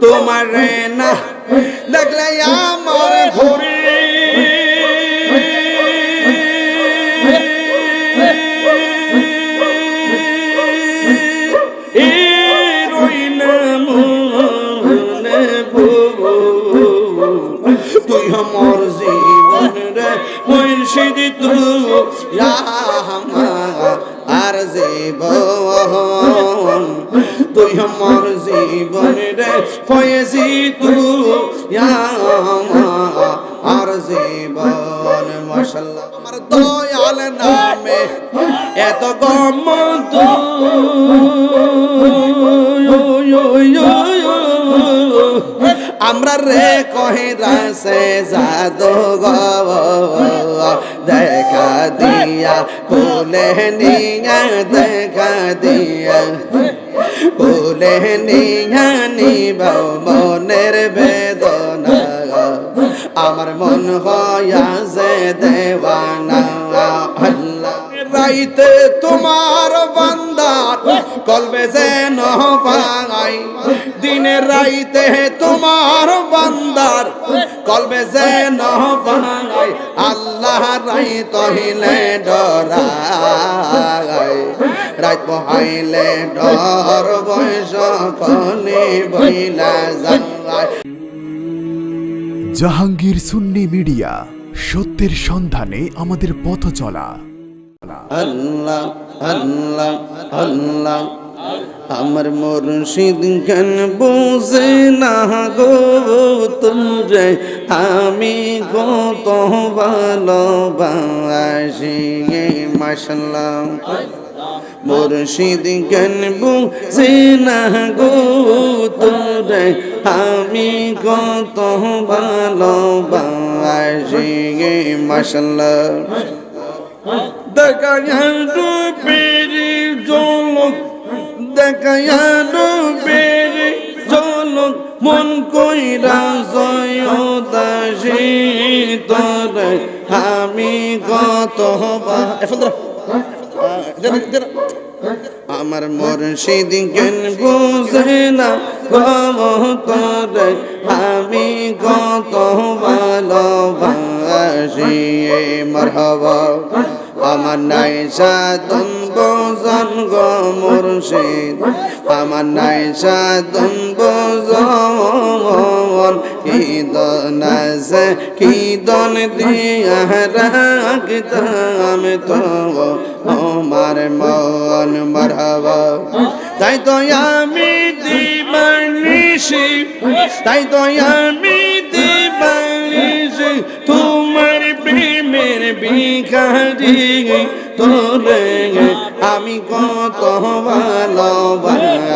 তোমার না দেখলে আমার ঘুরি তুই আমার জীবন রে মুর্শিদ তুই। জীবন, তুই আমার জীবন রে ফয়েজি তুই আর জীবন মাশাল্লাহ আমার দয়াল নামে এত গম আমরা রে কহে রাসে জাদু গো দেখা দিয়া কোলে নিয়া দেখা দিয়া কোলে নিয়া নিব মনের বেদনা। আমার মন হয়া যে দেওয়ানা রাইতে তোমার বান্দার কলবে যেন পাই দিনে রাইতে তোমার বান্দার কলবে যেন পাই আল্লাহ তহিলে ডরাই। রাত বহাইলে ডর বয়স বইলা যায় জাহাঙ্গীর সুন্নি মিডিয়া সত্যের সন্ধানে আমাদের পথ চলা। আল্লাহ আল্লাহ আল্লাহ। আমার মুর্শিদ কেন বুঝে না গো? তুমরে আমি কত ভালোবাসি মাসাল্লাহ মুর্শিদ কেন বুঝে না গো? তুমরে আমি কত ভালোবাসি মাসাল্লাহ দেখায়ানো বেরি জলক দেখায়ানো বেরি জলক মন কইরা জয় দাসী তোরে। আমি কত বা আমার মুর্শিদ কেন বুঝে না তোরে। আমি কত ভালোবাসি মরহবা। আমার নাই সাধন বোজন গো মুর্শিদ আমার নাই সাধন বোজন কি দন আছে কি দন দিয়া রাখতাম তো আমার মন মরহবা। তাই তো আমি দিবানিসি তাই তো আমি তোমার প্রেমের ভিখারি তোরে আমি কত ভালোবাসি।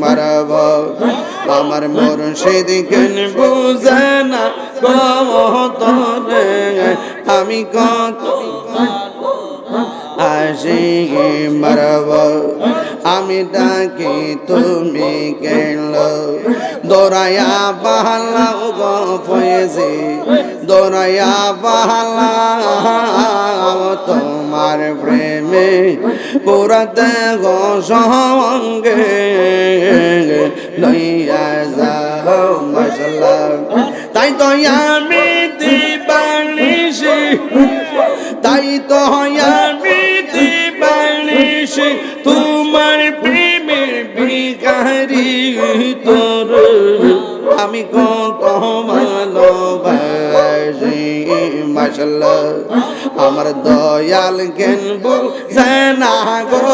মারব, আমার মুর্শিদ কেন বুঝে না কত রে আমি কত আসি মারব, আমি ডাকি, তুমি কেন? দৌড়াইয়া বাহালাও গো ফয়েছি দৌড়াইয়া বাহালাও তোমার প্রেমে পুরাতে গো লইয়া যাও মশলা। তাই তো আমি দিবানিসি তাই তো আমি দিবানিসি তোমার প্রেমের বিকারি তোর। আমি কত ভালোবাসি মাসাল্লাহ আমার দয়াল কেন বুঝে গো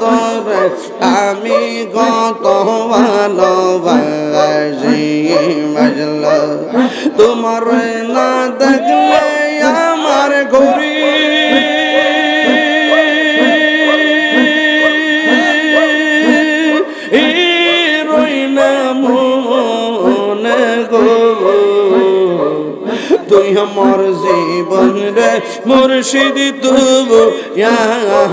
তোর আমি কত ভালোবাসি তোমার না দেখলে আমার ঘুরি। রই মুর্শিদ তুবু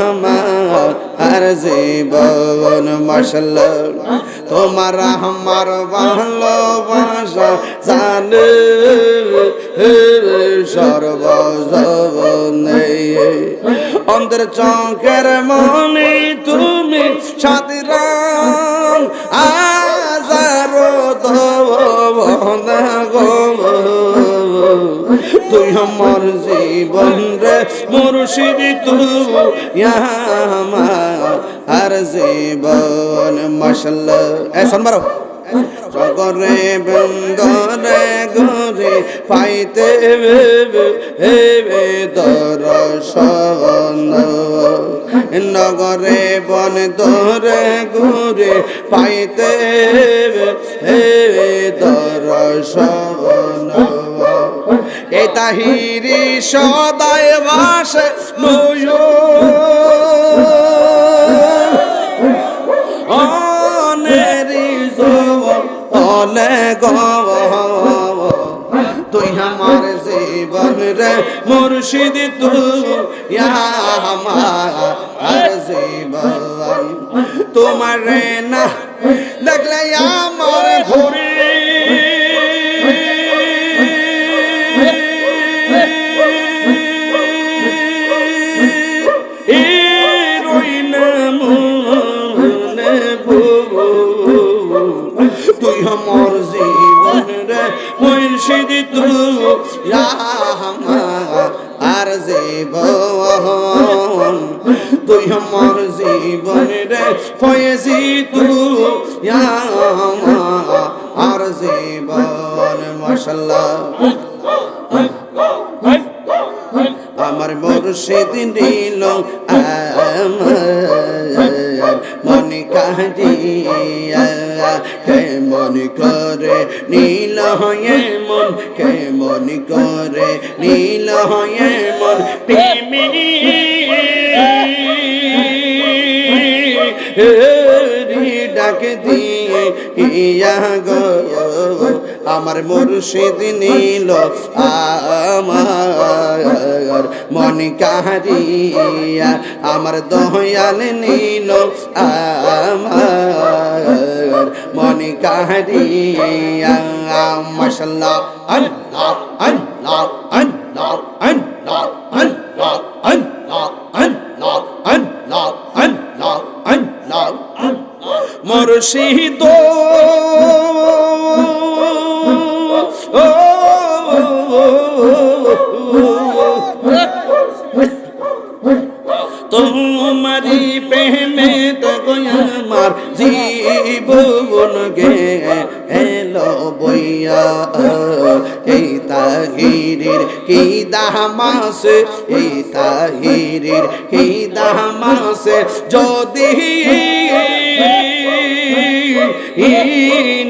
আমার আর জীবন মশলা তোমার আমার ভালোবাসা জান সর্বজনে অন্তর চঙ্কের মনে তুমি সাদিরাম আজারো দব গো। তুই আমার জীবন রে মুর্শিদ, তুই আমার জীবন, মাশাল্লাহ। এ শোন মারো। জগরে বন্দরে গরে পাইতে হেবে দর্শন। নগরে বন দরে ঘুরে পাইতে হেবে দর্শন। এ তাহিরি সদায় বাসে তুই আমার জীবন রে মুর্শিদ তুই আমার জীবন। তোমার না দেখলে আমার ঘুরি। আর জীবন তুই আমার জীবন রে ফয়েজি তুই আর জীবন মশাল্লাহ আমার মুর্শিদ নীল মনে কাহিয়া কে মনে করে নীল হয়ে মন, কে মনে করে নীল হয়ে মন। প্রেমী ডাক দিয়ে, ইয়া গো আমার মুর্শিদ নীল আমার মন কাহারিয়া আমার দয়াল নীল আমার মন কাহারিয়া মাশাল্লাহ আল্লাহ আল্লাহ আল্লাহ আল্লাহ আল্লাহ আল্লাহ আল্লাহ আল্লাহ আল্লাহ আল্লাহ মুর্শিদ দামাস, এই তাহিরির কি দামাস, যদি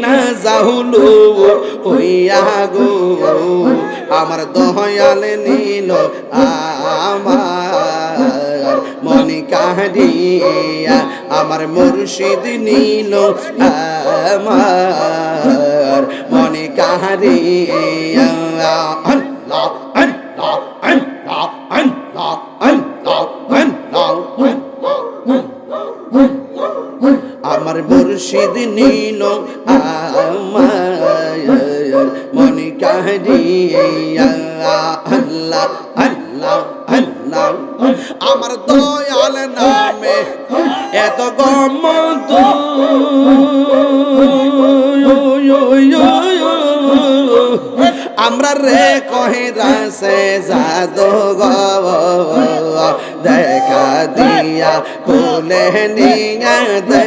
না যাহুলু হইয়া গো, আমার দয়াল নীল আমার মনে কাহিয়া আমার মুর্শিদ নীল আমার মনে কাহিয়া আল্লাহ। আমার মুর্শিদ নীল আমার মনে কাহিয়া আল্লাহ আল্লাহ আল্লাহ, আমার দয়াল নামে এত গম আমরা রে কহিরা সে জাদু দেখা দিয়া কোলে নিয়া দিয়া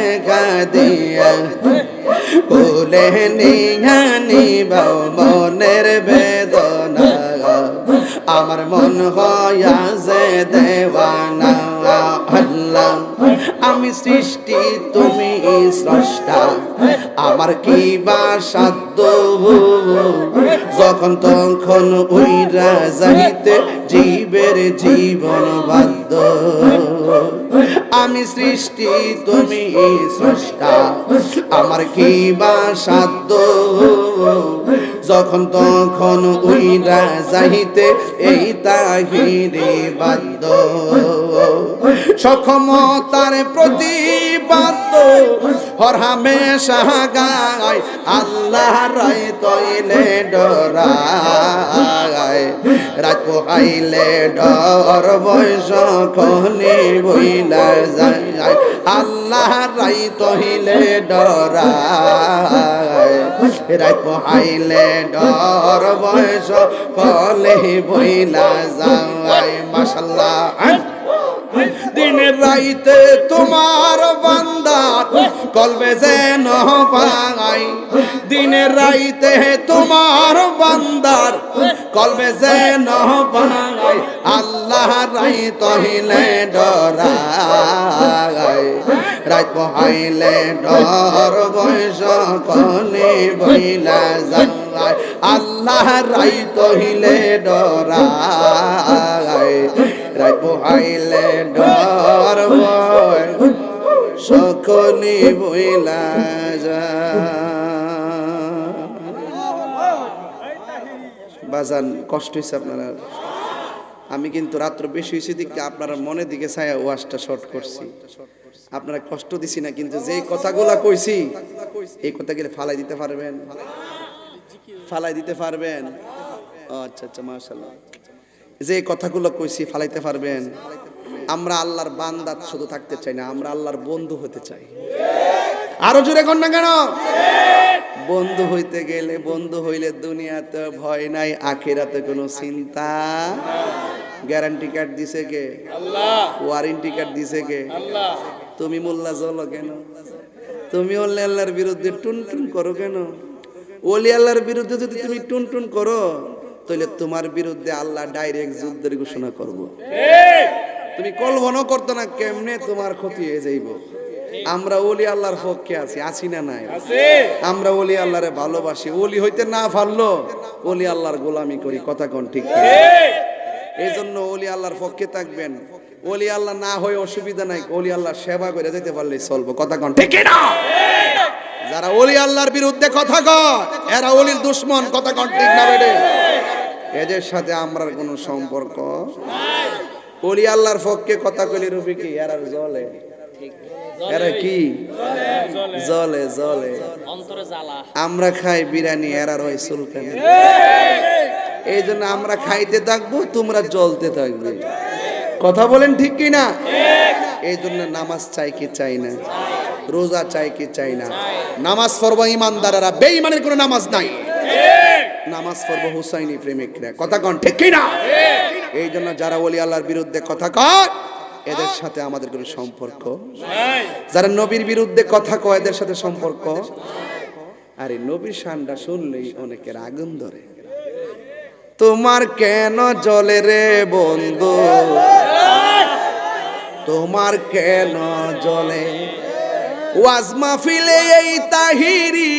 কোলে নিহানি নিবাও মনের বেদনা। আমার মন হয়া যে দেওয়ানা। আমি সৃষ্টি, তুমি স্রষ্টা। আমার কি বা সাধ্য? যখন তখন উইরা যাইতে জীবের জীবন বাধ্য। আমি সৃষ্টি, তুমি স্রষ্টা। আমার কি বা সাধ্য? যখন তখন উইরা যাইতে এই তাহিরে বাধ্য। সক্ষমতার প্রতিবাদ হরহামে সাহাগায় আল্লাহ রায় তৈলে ডরায়। রাত পোহাইলে ডর, বয়স খনি বইলা যায়। আল্লাহ রাই তহিলে ডরায়। রাত বহাইলে ডর, বয়স কলে বইলা যায়। মাশাল্লাহ। দিনের রাইতে তোমার বান্দার কলবে যেন পাই দিনের রাইতে তোমার বান্দার কলবে যেন পাই আল্লাহ রাই তহিলে ডরাই রাত বহাইলে ডর বয়স কলে বইলা যায়। আল্লাহ রাই তহিলে ডরাই রাত বহাইলে ডর সকলে বইলা যায় বাজান, কষ্ট হয়েছে আপনারা। আমি কিন্তু রাত্র বেশি হয়েছে দিকে আপনারা মনের দিকে ছায়া ওয়াশটা শর্ট করছি। আপনারা কষ্ট দিছি না, কিন্তু যে কথাগুলা কইছি, এই কথাগুলো ফালাই দিতে পারবেন। ফালাই দিতে পারবেন। আচ্ছা আচ্ছা মার্শাল্লাহ যে কথাগুলো কইছি ফালাইতে পারবেন আমরা আল্লাহর বান্দাত শুধু থাকতে চাই না আমরা আল্লাহর বন্ধু হতে চাই। আরও জোরে কর না কেন? বন্ধু হইতে গেলে বন্ধু হইলে দুনিয়াতে ভয় নাই আখেরাতে কোনো চিন্তা গ্যারান্টি কার্ড দিছে কে? ওয়ারেন্টি কার্ড দিছে কে? তুমি মোল্লা চলো কেন? তুমি অলি আল্লাহর বিরুদ্ধে টুন টুন করো কেন? অলি আল্লাহর বিরুদ্ধে যদি তুমি টুন টুন করো তাহলে তোমার বিরুদ্ধে আল্লাহ ডাইরেক্ট যুদ্ধের ঘোষণা করব। তুমি কল্পনাও করতো না কেমনে তোমার ক্ষতি হয়ে যাইব। আমরা ওলি আল্লাহর পক্ষে আছি আছি না নাই? আমরা ওলি আল্লাহরে ভালোবাসি ওলি হইতে না পারল ওলি আল্লাহর গোলামি করি কথা কোন ঠিক? এই জন্য ওলি আল্লাহর পক্ষে থাকবেন। ওলি আল্লাহ না হয়ে অসুবিধা নাই ওলি আল্লাহ সেবা করে যেতে পারলে চলবো কথা কোন ঠিক না? যারা ওলি আল্লাহর বিরুদ্ধে কথা কয় এরা ওলির দুশ্মন কথা কোন ঠিক না বেডে? এদের সাথে আমরার কোনো সম্পর্ক? ওলি আল্লাহর পক্ষে কথা কইলে রবি কি? এরা জলে এরা কি? জলে জলে আমরা খাই বিরিয়ানি এরা রয় সুলকানি এই জন্য আমরা খাইতে থাকব তোমরা জ্বলতে থাকবে। কথা বলেন ঠিক কি না? এই জন্য নামাজ চাই কি চাই না? রোজা চাই কি চাই না? নামাজ পড়ব ইমানদারেরা। বেঈমানের কোনো নামাজ নাই। নামাজ পড়ব হুসাইনি প্রেমিকরা কথা কন, ঠিক কি না এই জন্য যারা ওলি আল্লাহর বিরুদ্ধে কথা কয়, এদের সাথে আমাদের কোনো সম্পর্ক যারা নবীর বিরুদ্ধে কথা কয়, এদের সাথে সম্পর্ক আরে নবীর শানটা শুনলেই অনেকের আগুন ধরে। তোমার কেন জলে রে বন্ধু? তোমার কেন জলে ওয়াজ মাহফিলে এই তাহিরি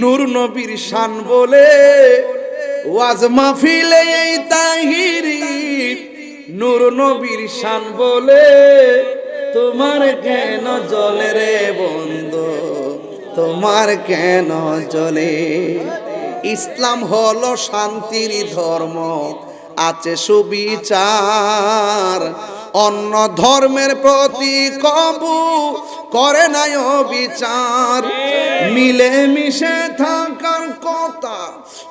নূর নবীর শান বলে ওয়াজ মাহফিলে এই তাহিরি। নূর নবীর শান বলে তোমার কেন জলে রে বন্ধু? তোমার কেন জলে? ইসলাম হলো শান্তির ধর্ম, আছে সুবিচার। অন্য ধর্মের প্রতি কবু করে নাই বিচার মিলে মিশে থাকার কথা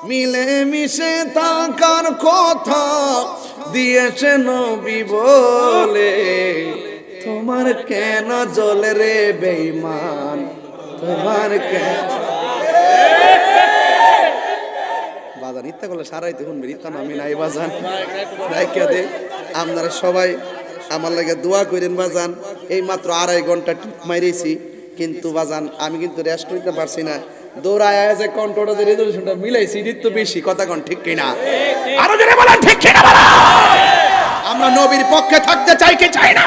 মিলে মিশে থাকার কথা দিয়েছে নবী বলে। তোমার কেন জলে রে বেইমান তোমার কেন? বাজান ইত্যা করলে সারাইতে শুনবে ইত্যা নামি নাই বাজান আপনারা সবাই আমার লাগে দোয়া করেন বাজান। এই মাত্র আড়াই ঘণ্টা টিপ মাইরেছি। কিন্তু বাজান, আমি কিন্তু রেস্ট করতে পারছি না। চাই কি চাই না?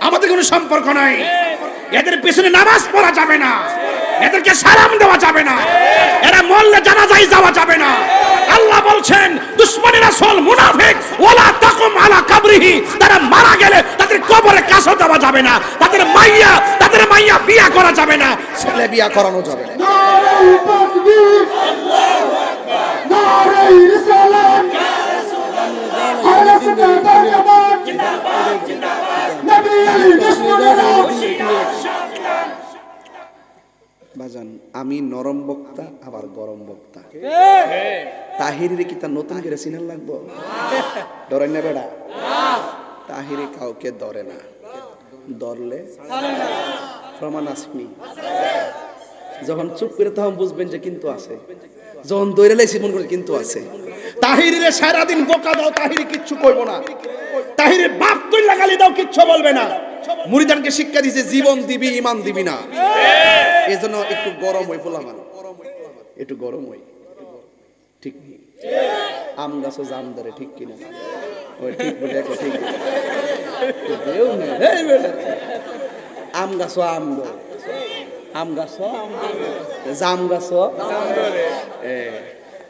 আমাদের কোনো সম্পর্ক নাই। এদের পিছনে নামাজ পড়া যাবে না। এদেরকে সালাম দেওয়া যাবে না। এরা মরলে জানাজাই যাওয়া যাবে না। আল্লাহ বলছেন, দুশ্মনী রাসূল মুনাফিক ওয়ালা তাকুম আলা কাবরিহি তারা মারা গেলে তাদের কবরে দেওয়া যাবে না তাদের মাইয়া তাদের মাইয়া বিয়া করা যাবে না। ছেলে বিয়া করানো যাবে না। বাজান আমি নরম বক্তা আবার গরম বক্তা। তাহিরে কি তার নতুন করে সিনাল লাগবো? ডরে না বেড়া তাহিরে কাউকে ধরে না। ধরলে প্রমাণ আসনি। যখন চুপ করে তখন বুঝবেন যে কিন্তু আছে। যখন দৈরালে লাইছি মন করে কিন্তু আছে। তাহিরে সারাদিন বোকা দাও, তাহিরে কিচ্ছু কইব না। তাহিরে বাপ তুই লাগালি দাও, কিচ্ছু বলবে না। মুরিদানকে শিক্ষা দিছে, জীবন দিবি ইমান দিবি না। এই জন্য একটু গরম হই ফুলামান একটু গরম হই ঠিক আম গাছও জাম ধরে, ঠিক কিনা? ঠিক বলে ঠিক আম আম আম জাম গাছও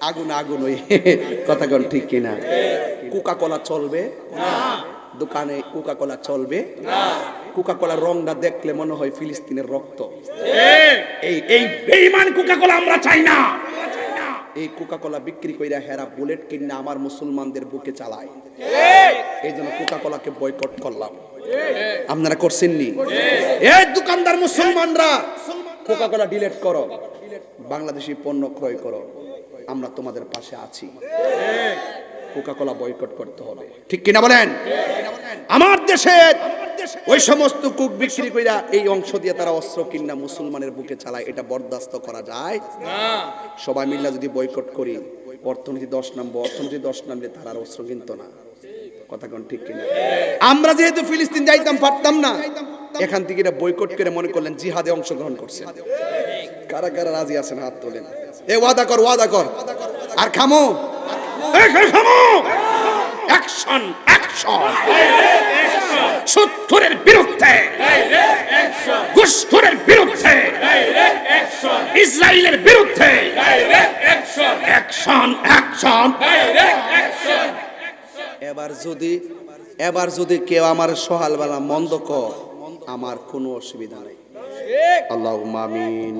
আগুন আগুন ওই কথা কোন ঠিক কিনা কোকা কলা চলবে দোকানে কোকা কলা চলবে কোকা কলার রংটা দেখলে মনে হয় ফিলিস্তিনের রক্ত এই এই বেঈমান কোকা কোলা আমরা চাই না এই কোকা কোলা বিক্রি কইরা হেরা বুলেট কিনে আমার মুসলমানদের বুকে চালায়। এই জন্য কোকা কোলাকে বয়কট করলাম আপনারা করছেননি? এই দোকানদার মুসলমানরা কোকা কোলা ডিলেট করো। বাংলাদেশি পণ্য ক্রয় করো। আমরা তোমাদের পাশে আছি। কোকা কোলা বয়কট করতে হবে। ঠিক কিনা বলেন? আমার দেশে ওই সমস্ত কুক বিক্রি কইরা এই অংশ দিয়ে তারা অস্ত্র কিনা মুসলমানের বুকে চালায় এটা বরদাস্ত করা যায়? সবাই মিল্লা যদি বয়কট করি অর্থনীতি দশ নামবো অর্থনীতি দশ নামলে তারা আর অস্ত্র কিনতো না। কথা কোন ঠিক কিনা? আমরা যেহেতু ফিলিস্তিন যাইতাম পারতাম না। এখান থেকে এটা বয়কট করে মনে করলেন জিহাদে অংশগ্রহণ করছেন কারা কারা রাজি আছেন হাত তোলেন। এ ওয়াদা কর ওয়াদা কর। আর খামো। খামো। অ্যাকশন অ্যাকশন সত্তরের বিরুদ্ধে ঘুষখোরের বিরুদ্ধে ইসরায়েলের বিরুদ্ধে এবার যদি এবার যদি কেউ আমার সহালবেলা মন্দ কর আমার কোনো অসুবিধা নেই। আল্লাহ মামিন